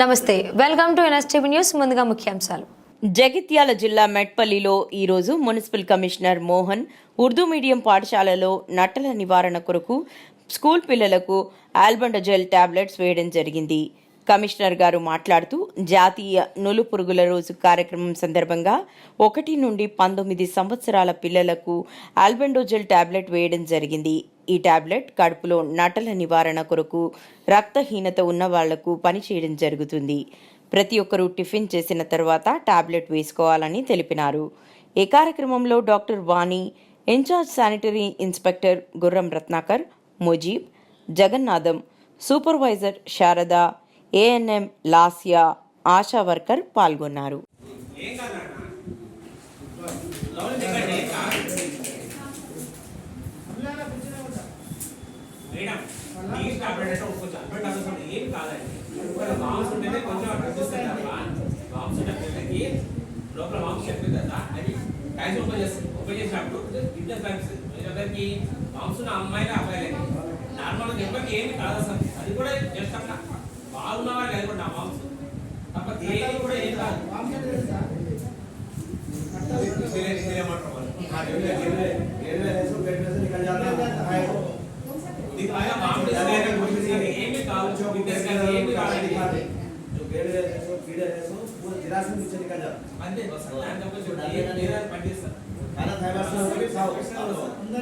నమస్తే welcome to NSTV news ముందుగా ముఖ్యాంశాలు. జగిత్యాల జిల్లా మెట్పల్లిలో ఈరోజు municipal commissioner Mohan Urdu medium పాఠశాలలో నట్టల నివారణ కొరకు స్కూల్ పిల్లలకు ఆల్బండజెల్ టాబ్లెట్స్ వేయడం జరిగింది. కమిషనర్ గారు మాట్లాడుతూ జాతీయ నులు పురుగుల రోజు కార్యక్రమం సందర్భంగా ఒకటి నుండి పంతొమ్మిది సంవత్సరాల పిల్లలకు ఆల్బెండోజెల్ టాబ్లెట్ వేయడం జరిగింది. ఈ టాబ్లెట్ కడుపులో నటల నివారణ కొరకు రక్తహీనత ఉన్న వాళ్ళకు పనిచేయడం జరుగుతుంది. ప్రతి ఒక్కరూ టిఫిన్ చేసిన తర్వాత టాబ్లెట్ వేసుకోవాలని తెలిపినారు. ఈ కార్యక్రమంలో doctor Vani in charge sanitary inspector Gurram Ratnakar Mujeeb Jagannatham supervisor Sharada ANM Lasya Asha worker పాల్గొన్నారు. లోపల కదా అది ఓపెన్ ఓపెన్ చేసినప్పుడు ఉన్న అమ్మాయిలే అబ్బాయిలే నార్మల్గా ఎవరికి ఏమి కాదు అసలు అది కూడా జస్ట్ అట్లా బాగున్న వారికి అది కూడా నా మాంస్ తప్ప దేని కూడా ఏం కాదు తెలియదు, తెలియమంటారు వాళ్ళు. దీని పైన మామూలు ఇసుక గురించి ఏమీ కాదు బిజినెస్ కానీ ఏమీ కాదండి అంతే బస్ దాని తప్ప చూడండి ఏ వేరే పని చేస్తారు అందరూ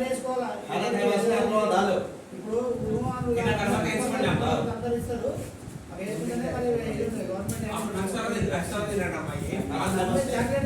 వేసుకోవాలా? అలా వేసుకోవాలి, దాలు. ఇప్పుడు ఉమాను తిన్న తర్వాత వేసుకోండి అమ్మా. అందరూ ఇస్తారు. అవి వేసుకుంటేనే మరి ఇది ఉంది, గవర్నమెంట్ అప్పుడు నక్షత్రాలు ఇది నక్షత్రాలు తినండి అమ్మా ఏం కాదు అంటే చాక్లెట్ లాగా నమ్మేసుడే.